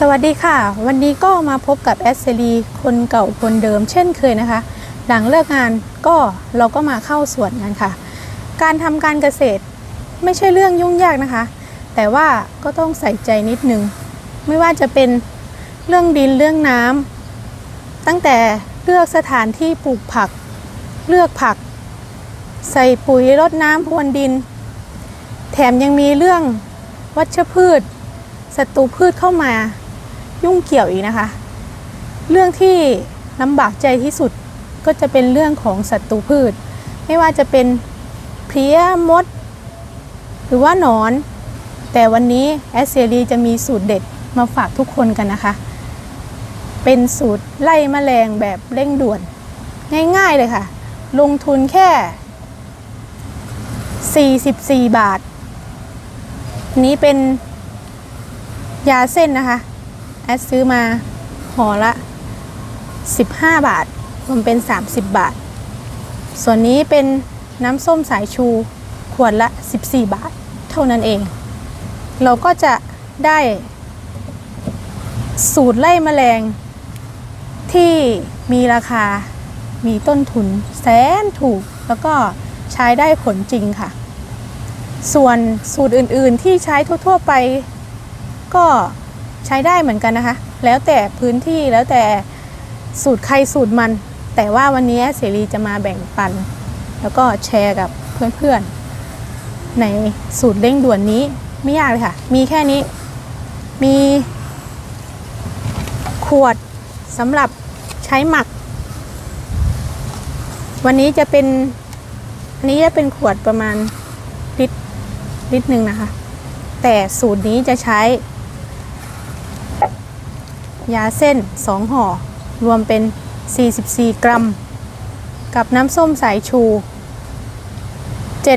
สวัสดีค่ะ วันนี้ก็มาพบกับแอสเซรีคนเก่าคนเดิมเช่นเคยนะคะ หลังเลิกงานก็เราก็มาเข้าสวนกันค่ะ การทำการเกษตรไม่ใช่เรื่องยุ่งยากนะคะ แต่ว่าก็ต้องใส่ใจนิดนึง ไม่ว่าจะเป็นเรื่องดินเรื่องน้ำตั้งแต่เลือกสถานที่ปลูกผัก เลือกผัก ใส่ปุ๋ยรดน้ำพรวนดิน แถมยังมีเรื่องวัชพืชศัตรูพืชเข้ามา ยุ่งเกี่ยวอีกนะคะ เรื่องที่ลำบากใจที่สุดก็จะเป็นเรื่องของศัตรูพืช ไม่ว่าจะเป็นเพลี้ยมด หรือว่าหนอน แต่วันนี้แอสเซรีจะมีสูตรเด็ดมาฝากทุกคนกันนะคะ เป็นสูตรไล่แมลงแบบเร่งด่วน ง่ายๆเลยค่ะ ลงทุนแค่ 44 บาท นี้เป็นยาเส้นนะคะ แอดซื้อมาห่อละ 15 บาทรวมเป็น 30 บาท ส่วนนี้เป็นน้ำส้มสายชูขวดละ 14 บาท เท่านั้นเอง เราก็จะได้สูตรไล่แมลงที่มีราคามีต้นทุนแสนถูก แล้วก็ใช้ได้ผลจริงค่ะ ส่วนสูตรอื่นๆที่ใช้ทั่ว ๆ ไปก็ ใช้ได้เหมือนกันนะคะ แล้วแต่พื้นที่แล้วแต่สูตรใครสูตรมัน แต่ว่าวันนี้เสรีจะมาแบ่งปัน แล้วก็แชร์กับเพื่อนๆ ในสูตรเร่งด่วนนี้ไม่ยากเลยค่ะ มีแค่นี้ มีขวดสำหรับใช้หมัก วันนี้จะเป็น อันนี้จะเป็นขวดประมาณลิตรลิตรหนึ่งนะคะ แต่สูตรนี้จะใช้ ยาเส้น 2 ห่อ รวมเป็น 44 กรัม กับน้ำส้มสายชู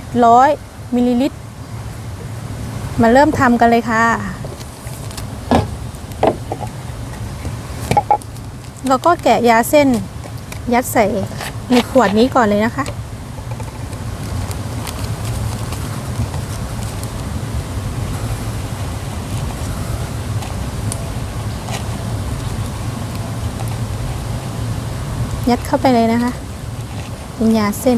700 มิลลิลิตร มาเริ่มทำกันเลยค่ะ แล้วก็แกะยาเส้นยัดใส่ในขวดนี้ก่อนเลยนะคะ ยัดเข้าไปเลยนะคะ เป็นยาเส้น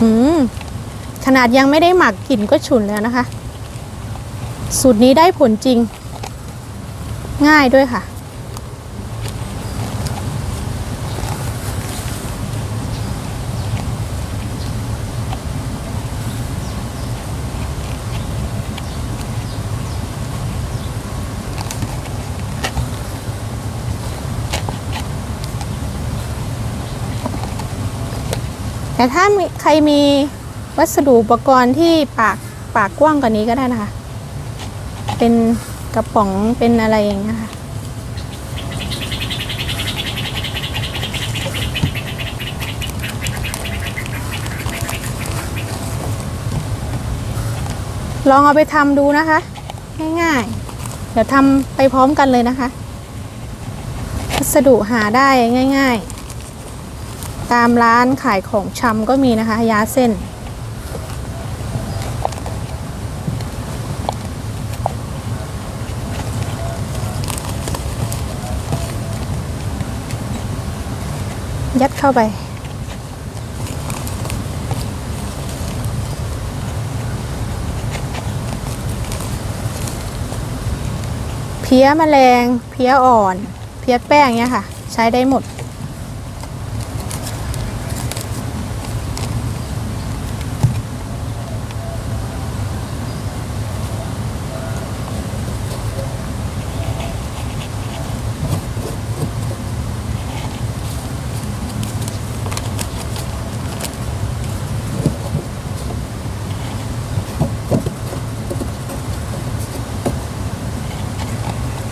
อืม ขนาดยังไม่ได้หมักกลิ่นก็ฉุนแล้วนะคะ สูตรนี้ได้ผลจริง ง่ายด้วยค่ะ แต่ถ้าใครมีวัสดุอุปกรณ์ที่ปากปากกว้างกว่านี้ก็ได้นะคะ เป็นกระป๋องเป็นอะไรอย่างเงี้ยค่ะลองเอาไปทำดูนะคะ ง่ายๆ เดี๋ยวทำไปพร้อมกันเลยนะคะ วัสดุหาได้ง่าย ๆ ตามร้านขายของชำก็มีนะคะยาเส้น ยัดเข้าไปเพี้ยแมลงเพี้ยอ่อน เพี้ยแป้งเนี่ยค่ะ ใช้ได้หมด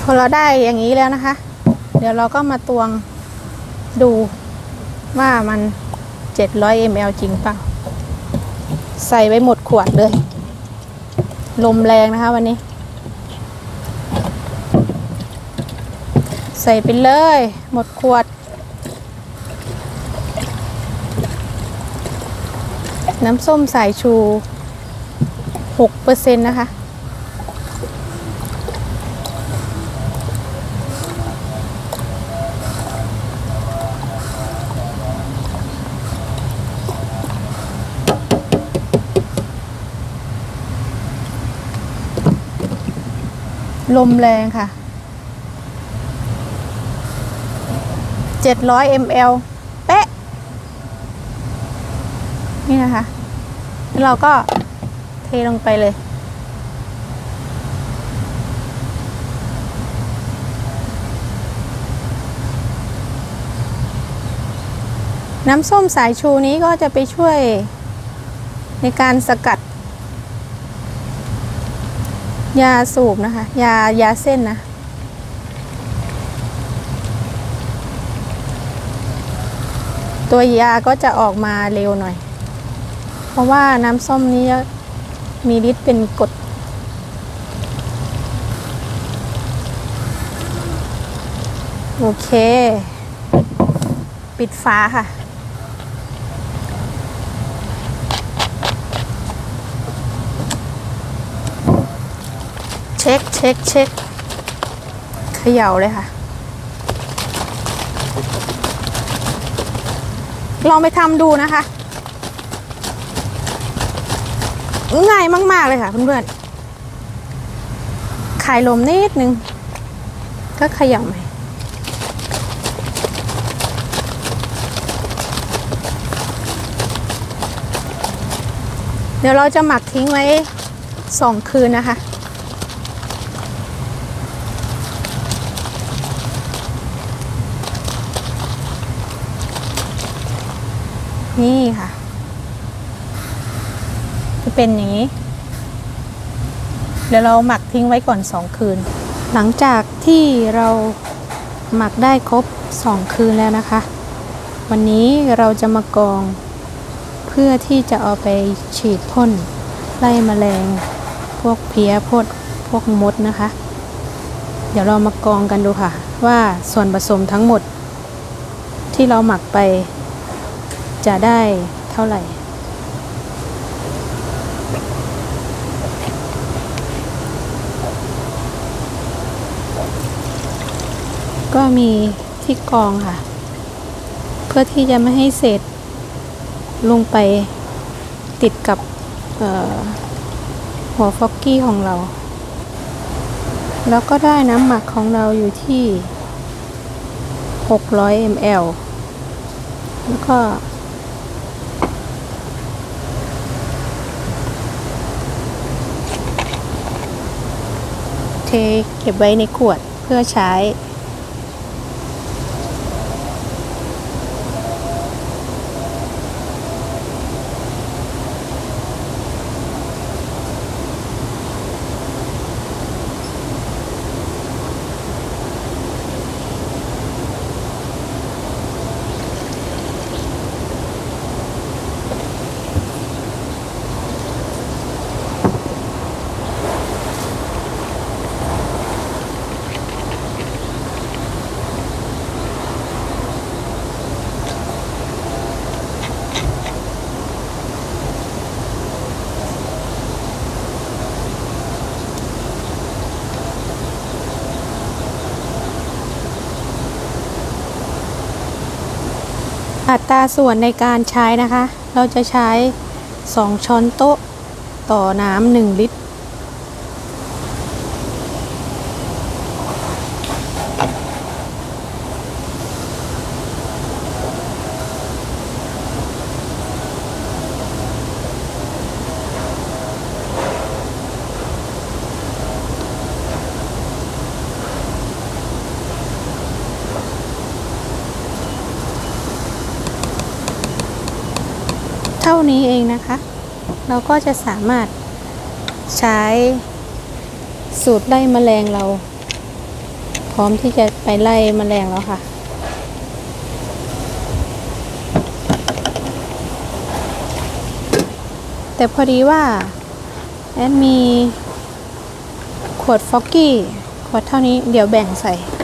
พอเราได้อย่างนี้แล้วนะคะ เดี๋ยวเราก็มาตวงดูว่ามัน 700 ml จริงเปล่า ใส่ไว้หมดขวดเลย ลมแรงนะคะวันนี้ ใส่ไปเลย หมดขวด น้ำส้มสายชู 6%นะคะ ลมแรงค่ะ700 ml เป๊ะ นี่นะคะ เราก็เทลงไปเลย น้ำส้มสายชูนี้ก็จะไปช่วยในการสกัด ยาสูบนะคะ ยายาเส้นนะ ตัวยาก็จะออกมาเร็วหน่อย เพราะว่าน้ำส้มนี้มีฤทธิ์เป็นกรดโอเค ปิดฝาค่ะ ช็คเช็คเช็คเขย่าเลยค่ะ ลองไปทำดูนะคะ ง่ายมาก ๆ เลยค่ะเพื่อนๆคลายลมนิดนึง ก็เขย่าใหม่เดี๋ยวเราจะหมักทิ้งไว้สองคืนนะคะ นี่ค่ะ จะเป็นอย่างนี้ เดี๋ยวเราหมักทิ้งไว้ก่อนสองคืน หลังจากที่เราหมักได้ครบสองคืนแล้วนะคะ วันนี้เราจะมากองเพื่อที่จะเอาไปฉีดพ่นไล่แมลง พวกเพี้ยพวกพวกมดนะคะ เดี๋ยวเรามากองกันดูค่ะ ว่าส่วนผสมทั้งหมดที่เราหมักไป จะได้เท่าไหร่ ก็มีที่กองค่ะ เพื่อที่จะไม่ให้เศษลงไปติดกับหัวฟอกกี้ของเรา แล้วก็ได้น้ำหมักของเราอยู่ที่ 600 ml แล้วก็ เทเก็บไว้ในขวดเพื่อใช้ ตราส่วนในการใช้นะคะ เราจะใช้ 2 ช้อนโต๊ะ ต่อน้ำ1ลิตร เท่านี้เองนะคะ เราก็จะสามารถใช้สูตรไล่แมลงเรา พร้อมที่จะไปไล่แมลงแล้วค่ะแต่พอดีว่าแอดมีขวดฟอกกี้ขวดเท่านี้เดี๋ยวแบ่งใส่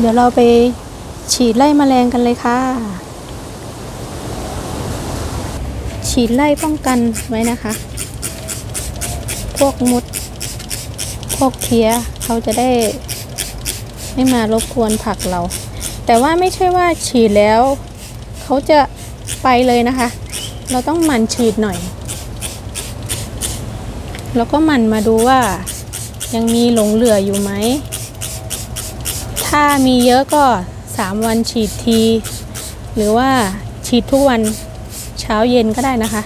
เดี๋ยวเราไปฉีดไล่แมลงกันเลยค่ะ ฉีดไล่ป้องกันไว้นะคะ พวกมด พวกเพี้ยเขาจะได้ไม่มารบกวนผักเรา แต่ว่าไม่ใช่ว่าฉีดแล้ว เขาจะไปเลยนะคะ เราต้องหมั่นฉีดหน่อย แล้วก็หมั่นมาดูว่ายังมีหลงเหลืออยู่ไหม ถ้ามีเยอะก็ 3 วันฉีดที หรือว่าฉีดทุกวันเช้าเย็นก็ได้นะคะ